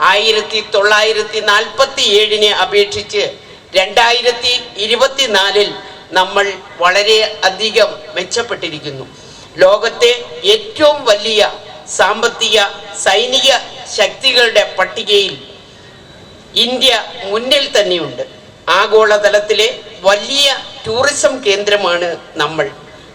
ആയിരത്തി തൊള്ളായിരത്തി നാൽപ്പത്തി ഏഴിനെ അപേക്ഷിച്ച് രണ്ടായിരത്തി ഇരുപത്തിനാലിൽ നമ്മൾ വളരെ അധികം മെച്ചപ്പെട്ടിരിക്കുന്നു. ലോകത്തെ ഏറ്റവും വലിയ സാമ്പത്തിക സൈനിക ശക്തികളുടെ പട്ടികയിൽ ഇന്ത്യ മുന്നിൽ തന്നെയുണ്ട്. ആഗോളതലത്തിലെ വലിയ ടൂറിസം കേന്ദ്രമാണ് നമ്മൾ.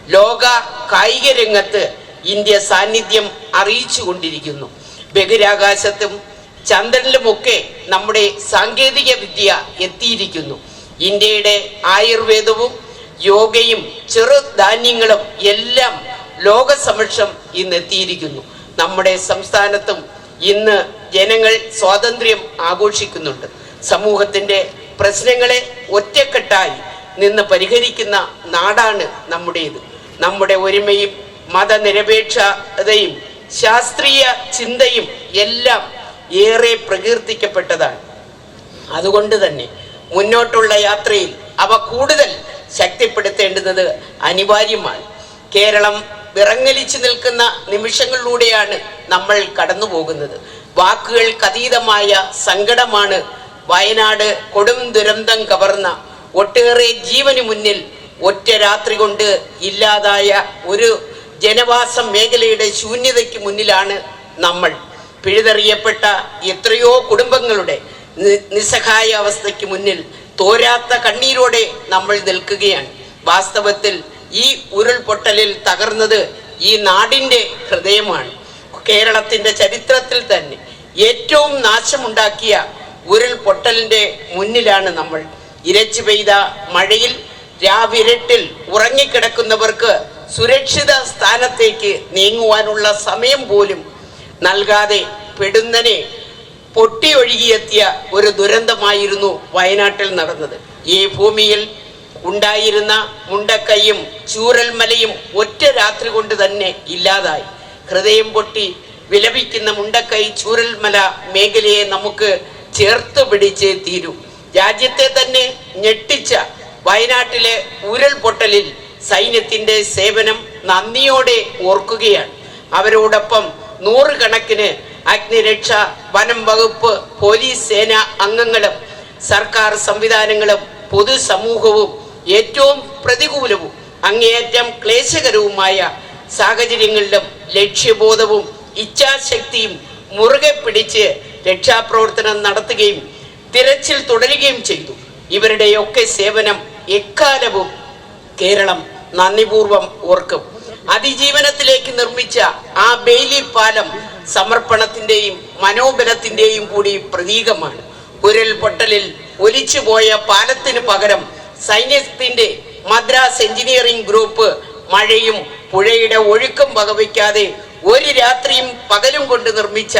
ലോക കായിക രംഗത്ത് ഇന്ത്യ സാന്നിധ്യം അറിയിച്ചു കൊണ്ടിരിക്കുന്നു ബഹിരാകാശത്തും ചന്ദ്രനിലുമൊക്കെ നമ്മുടെ സാങ്കേതിക വിദ്യ എത്തിയിരിക്കുന്നു. ഇന്ത്യയുടെ ആയുർവേദവും യോഗയും ചെറുധാന്യങ്ങളും എല്ലാം ലോകസമക്ഷം ഇന്ന് എത്തിയിരിക്കുന്നു നമ്മുടെ സംസ്ഥാനത്തും ഇന്ന് ജനങ്ങൾ സ്വാതന്ത്ര്യം ആഘോഷിക്കുന്നുണ്ട്. സമൂഹത്തിന്റെ പ്രശ്നങ്ങളെ ഒറ്റക്കെട്ടായി നിന്ന് പരിഹരിക്കുന്ന നാടാണ് നമ്മുടേത്. നമ്മുടെ ഒരുമയും മതനിരപേക്ഷതയും ശാസ്ത്രീയ ചിന്തയും എല്ലാം ഏറെ പ്രകീർത്തിക്കപ്പെട്ടതാണ്. അതുകൊണ്ട് തന്നെ മുന്നോട്ടുള്ള യാത്രയിൽ അവ കൂടുതൽ ശക്തിപ്പെടുത്തേണ്ടുന്നത് അനിവാര്യമാണ്. കേരളം വിറങ്ങലിച്ചു നിൽക്കുന്ന നിമിഷങ്ങളിലൂടെയാണ് നമ്മൾ കടന്നു പോകുന്നത് വാക്കുകൾക്കതീതമായ സങ്കടമാണ്. വയനാട് കൊടും ദുരന്തം കവർന്ന ഒട്ടേറെ ജീവന് മുന്നിൽ ഒറ്റ രാത്രി കൊണ്ട് ഇല്ലാതായ ഒരു ജനവാസ മേഖലയുടെ ശൂന്യതയ്ക്ക് മുന്നിലാണ് നമ്മൾ പിഴുതെറിയപ്പെട്ട എത്രയോ കുടുംബങ്ങളുടെ നിസ്സഹായ അവസ്ഥയ്ക്ക് മുന്നിൽ തോരാത്ത കണ്ണീരോടെ നമ്മൾ നിൽക്കുകയാണ്. വാസ്തവത്തിൽ ഈ ഉരുൾപൊട്ടലിൽ തകർന്നത് ഈ നാടിന്റെ ഹൃദയമാണ്. കേരളത്തിന്റെ ചരിത്രത്തിൽ തന്നെ ഏറ്റവും നാശമുണ്ടാക്കിയ ഉരുൾപൊട്ടലിന്റെ മുന്നിലാണ് നമ്മൾ. ഇരച്ചു പെയ്ത മഴയിൽ രാവിരട്ടിൽ ഉറങ്ങിക്കിടക്കുന്നവർക്ക് സുരക്ഷിത സ്ഥാനത്തേക്ക് നീങ്ങുവാനുള്ള സമയം പോലും നൽകാതെ പെടുന്നനെ പൊട്ടി പൊട്ടിയൊഴുകിയെത്തിയ ഒരു ദുരന്തമായിരുന്നു വയനാട്ടിൽ നടന്നത്. ഈ ഭൂമിയിൽ ഉണ്ടായിരുന്ന മുണ്ടക്കയും ചൂരൽമലയും ഒറ്റ രാത്രി കൊണ്ട് തന്നെ ഇല്ലാതായി. ഹൃദയം പൊട്ടി വിലപിക്കുന്ന മുണ്ടക്കൈ ചൂരൽമല മേഖലയെ നമുക്ക് ചേർത്ത് പിടിച്ചേ തീരൂ. രാജ്യത്തെ തന്നെ ഞെട്ടിച്ച വയനാട്ടിലെ ഉരുൾപൊട്ടലിൽ സൈന്യത്തിന്റെ സേവനം നന്ദിയോടെ ഓർക്കുകയാണ്. അവരോടൊപ്പം നൂറുകണക്കിന് അഗ്നിരക്ഷ വനം വകുപ്പ് പോലീസ് സേന അംഗങ്ങളും സർക്കാർ സംവിധാനങ്ങളും പൊതുസമൂഹവും ഏറ്റവും പ്രതികൂലവും അങ്ങേയറ്റം ക്ലേശകരവുമായ സാഹചര്യങ്ങളിലും ലക്ഷ്യബോധവും ഇച്ഛാശക്തിയും മുറുകെ പിടിച്ച് രക്ഷാപ്രവർത്തനം നടത്തുകയും തിരച്ചിൽ തുടരുകയും ചെയ്തു. ഇവരുടെയൊക്കെ സേവനം എക്കാലവും കേരളം നന്ദിപൂർവം ഓർക്കും. അതിജീവനത്തിലേക്ക് നിർമ്മിച്ച ആ ബെയിലി പാലം സമർപ്പണത്തിന്റെയും മനോബലത്തിന്റെയും കൂടി പ്രതീകമാണ്. ഉരുൾപൊട്ടലിൽ ഒലിച്ചുപോയ പാലത്തിന് പകരം സൈന്യത്തിന്റെ മദ്രാസ് എഞ്ചിനീയറിംഗ് ഗ്രൂപ്പ് മഴയും പുഴയുടെ ഒഴുക്കും വകവയ്ക്കാതെ ഒരു രാത്രിയും പകലും കൊണ്ട് നിർമ്മിച്ച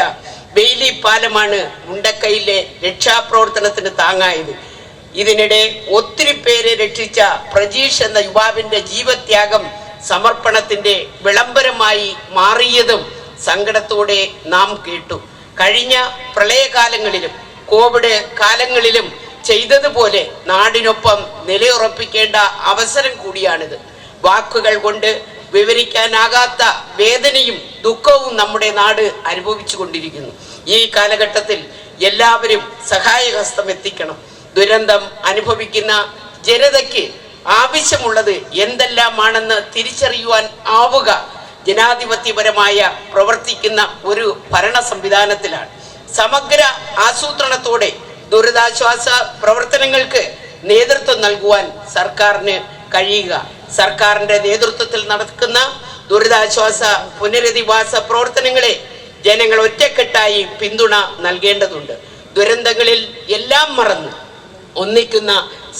ബെയിലി പാലമാണ് മുണ്ടക്കൈയിലെ രക്ഷാപ്രവർത്തനത്തിന് താങ്ങായത്. ഇതിനിടെ ഒത്തിരി പേരെ രക്ഷിച്ച പ്രജീഷ് എന്ന യുവാവിന്റെ ജീവത്യാഗം സമർപ്പണത്തിന്റെ വിളംബരമായി മാറിയതും സങ്കടത്തോടെ നാം കേട്ടു. കഴിഞ്ഞ പ്രളയകാലങ്ങളിലും കോവിഡ് കാലങ്ങളിലും ചെയ്തതുപോലെ നാടിനൊപ്പം നിലയുറപ്പിക്കേണ്ട അവസരം കൂടിയാണിത്. വാക്കുകൾ കൊണ്ട് വിവരിക്കാനാകാത്ത വേദനയും ദുഃഖവും നമ്മുടെ നാട് അനുഭവിച്ചു കൊണ്ടിരിക്കുന്നു. ഈ കാലഘട്ടത്തിൽ എല്ലാവരും സഹായഹസ്തം എത്തിക്കണം. ദുരന്തം അനുഭവിക്കുന്ന ജനതയ്ക്ക് ആവശ്യമുള്ളത് എന്തെല്ലാമാണെന്ന് തിരിച്ചറിയുവാൻ ആവുക. ജനാധിപത്യപരമായ പ്രവർത്തിക്കുന്ന ഒരു ഭരണ സംവിധാനത്തിലാണ്. സമഗ്ര ആസൂത്രണത്തോടെ ദുരിതാശ്വാസ പ്രവർത്തനങ്ങൾക്ക് നേതൃത്വം നൽകുവാൻ സർക്കാരിന് കഴിയുക. സർക്കാരിന്റെ നേതൃത്വത്തിൽ നടക്കുന്ന ദുരിതാശ്വാസ പുനരധിവാസ പ്രവർത്തനങ്ങളെ ജനങ്ങൾ ഒറ്റക്കെട്ടായി പിന്തുണ നൽകേണ്ടതുണ്ട്. ദുരന്തങ്ങളിൽ എല്ലാം മറന്ന് ഒന്നിക്കുന്ന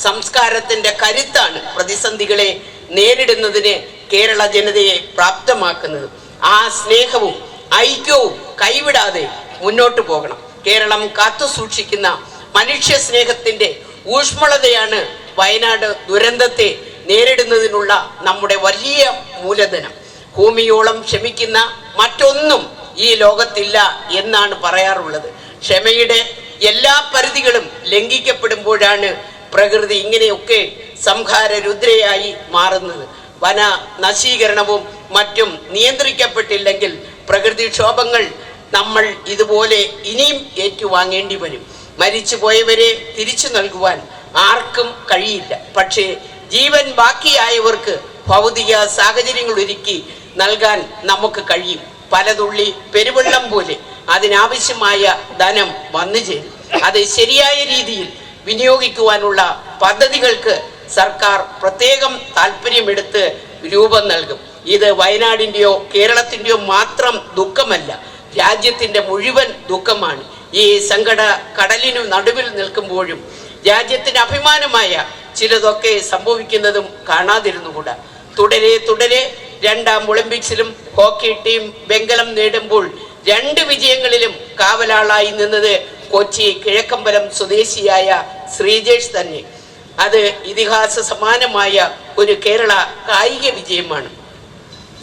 സംസ്കാരത്തിന്റെ കരുത്താണ് പ്രതിസന്ധികളെ നേരിടുന്നതിന് കേരള ജനതയെ പ്രാപ്തമാക്കുന്നത്. ആ സ്നേഹവും ഐക്യവും കൈവിടാതെ മുന്നോട്ട് പോകണം. കേരളം കാത്തു സൂക്ഷിക്കുന്ന മനുഷ്യ സ്നേഹത്തിന്റെ ഊഷ്മളതയാണ് വയനാട് ദുരന്തത്തെ നേരിടുന്നതിനുള്ള നമ്മുടെ വലിയ മൂലധനം. ഭൂമിയോളം ക്ഷമിക്കുന്ന മറ്റൊന്നും ഈ ലോകത്തില്ല എന്നാണ് പറയാറുള്ളത്. ക്ഷമയുടെ എല്ലാ പരിധികളും ലംഘിക്കപ്പെടുമ്പോഴാണ് പ്രകൃതി ഇങ്ങനെയൊക്കെ സംഹാര രുദ്രയായി മാറുന്നത്. വന നശീകരണവും മറ്റും നിയന്ത്രിക്കപ്പെട്ടില്ലെങ്കിൽ പ്രകൃതിക്ഷോഭങ്ങൾ നമ്മൾ ഇതുപോലെ ഇനിയും ഏറ്റുവാങ്ങേണ്ടി വരും. മരിച്ചുപോയവരെ തിരിച്ചു നൽകുവാൻ ആർക്കും കഴിയില്ല. പക്ഷേ ജീവൻ ബാക്കിയായവർക്ക് ഭൗതിക സാഹചര്യങ്ങൾ ഒരുക്കി നൽകാൻ നമുക്ക് കഴിയും. പലതുള്ളി പെരുവെള്ളം പോലെ അതിനാവശ്യമായ ധനം വന്നു ചേരും. അത് ശരിയായ രീതിയിൽ വിനിയോഗിക്കുവാനുള്ള പദ്ധതികൾക്ക് സർക്കാർ പ്രത്യേകം താല്പര്യമെടുത്ത് രൂപം നൽകും. ഇത് വയനാടിന്റെയോ കേരളത്തിന്റെയോ മാത്രം ദുഃഖമല്ല രാജ്യത്തിന്റെ മുഴുവൻ ദുഃഖമാണ്. ഈ സങ്കട കടലിനു നടുവിൽ നിൽക്കുമ്പോഴും രാജ്യത്തിന് അഭിമാനമായ ചിലതൊക്കെ സംഭവിക്കുന്നതും കാണാതിരുന്നുകൂടാ. തുടരെ തുടരെ രണ്ടാം ഒളിമ്പിക്സിലും ഹോക്കി ടീം വെങ്കലം നേടുമ്പോൾ രണ്ട് വിജയങ്ങളിലും കാവലാളായി നിന്നത് കൊച്ചി കിഴക്കമ്പലം സ്വദേശിയായ ശ്രീജേഷ് തന്നെ. അത് ഇതിഹാസ സമാനമായ ഒരു കേരള കായിക വിജയമാണ്.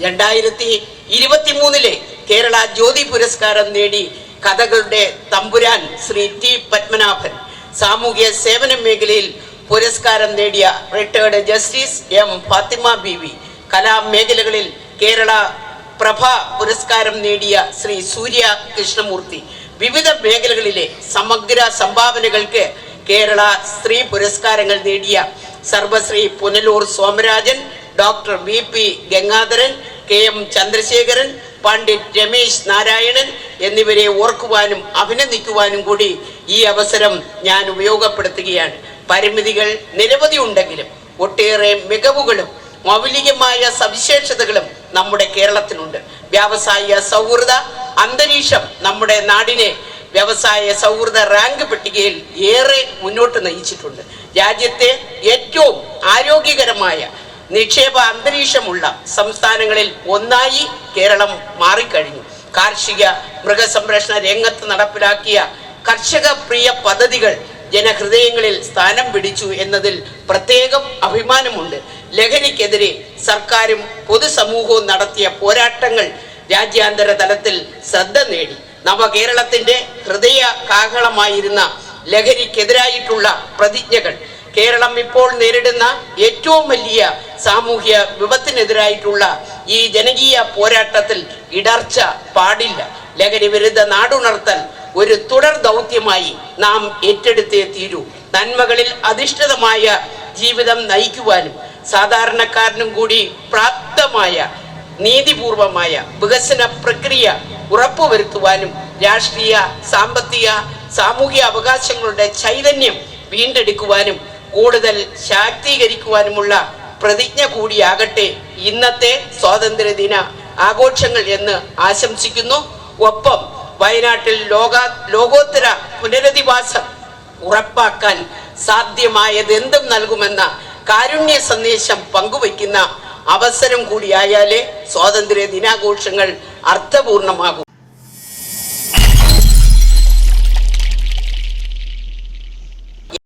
രണ്ടായിരത്തി ഇരുപത്തി മൂന്നിലെ കേരള ജ്യോതി പുരസ്കാരം നേടി കഥകളുടെ തമ്പുരാൻ ശ്രീ ടി പത്മനാഭൻ. സാമൂഹ്യ സേവന മേഖലയിൽ പുരസ്കാരം നേടിയ retired justice M Fathima Beevi കലാമേഖലകളിൽ Kerala Prabha പുരസ്കാരം നേടിയ ശ്രീ സൂര്യ കൃഷ്ണമൂർത്തി വിവിധ മേഖലകളിലെ സമഗ്ര സംഭാവനകൾക്ക് കേരള സ്ത്രീ പുരസ്കാരങ്ങൾ നേടിയ Sarvashri Punalur Somarajan doctor V P Gangadharan K M Chandrasekharan Pandit Ramesh Narayanan എന്നിവരെ ഓർക്കുവാനും അഭിനന്ദിക്കുവാനും കൂടി ഈ അവസരം ഞാൻ ഉപയോഗപ്പെടുത്തുകയാണ്. പരിമിതികൾ നിരവധി ഉണ്ടെങ്കിലും ഒട്ടേറെ മികവുകളും മൗലികമായ സവിശേഷതകളും നമ്മുടെ കേരളത്തിനുണ്ട്. വ്യാവസായിക സൗഹൃദ അന്തരീക്ഷം നമ്മുടെ നാടിനെ വ്യവസായ സൗഹൃദ റാങ്ക് പട്ടികയിൽ ഏറെ മുന്നോട്ട് നയിച്ചിട്ടുണ്ട്. രാജ്യത്തെ ഏറ്റവും ആരോഗ്യകരമായ നിക്ഷേപ അന്തരീക്ഷമുള്ള സംസ്ഥാനങ്ങളിൽ ഒന്നായി കേരളം മാറിക്കഴിഞ്ഞു. കാർഷിക മൃഗസംരക്ഷണ രംഗത്ത് നടപ്പിലാക്കിയ കർഷക പ്രിയ പദ്ധതികൾ ജനഹൃദയങ്ങളിൽ സ്ഥാനം പിടിച്ചു എന്നതിൽ പ്രത്യേകം അഭിമാനമുണ്ട്. ലഹരിക്കെതിരെ സർക്കാരും പൊതുസമൂഹവും നടത്തിയ പോരാട്ടങ്ങൾ രാജ്യാന്തര തലത്തിൽ ശ്രദ്ധ നേടി. നവകേരളത്തിന്റെ ഹൃദയ കാഹളമായിരുന്ന ലഹരിക്കെതിരായിട്ടുള്ള പ്രതിജ്ഞകൾ കേരളം ഇപ്പോൾ നേരിടുന്ന ഏറ്റവും വലിയ സാമൂഹ്യ വിപത്തിനെതിരായിട്ടുള്ള ഈ ജനകീയ പോരാട്ടത്തിൽ ഇടർച്ച പാടില്ല. ലഹരി വിരുദ്ധ നാടുണർത്തൽ ഒരു തുടർ ദൗത്യമായി നാം ഏറ്റെടുത്തേ തീരൂ. നന്മകളിൽ അധിഷ്ഠിതമായ ജീവിതം നയിക്കുവാനും സാധാരണക്കാരനും കൂടി പ്രാപ്തമായ നീതിപൂർവമായ വികസന പ്രക്രിയ ഉറപ്പുവരുത്തുവാനും രാഷ്ട്രീയ സാമ്പത്തിക സാമൂഹിക അവകാശങ്ങളുടെ ചൈതന്യം വീണ്ടെടുക്കുവാനും കൂടുതൽ ശാക്തീകരിക്കുവാനുമുള്ള പ്രതിജ്ഞ കൂടിയാകട്ടെ ഇന്നത്തെ സ്വാതന്ത്ര്യദിന ആഘോഷങ്ങൾ എന്ന് ആശംസിക്കുന്നു. ഒപ്പം വയനാട്ടിൽ ലോക ലോകോത്തര പുനരധിവാസം ഉറപ്പാക്കാൻ സാധ്യമായതെന്തും നൽകുമെന്ന കാരുണ്യ സന്ദേശം പങ്കുവയ്ക്കുന്ന അവസരം കൂടിയായാലേ സ്വാതന്ത്ര്യ ദിനാഘോഷങ്ങൾ അർത്ഥപൂർണമാകൂ.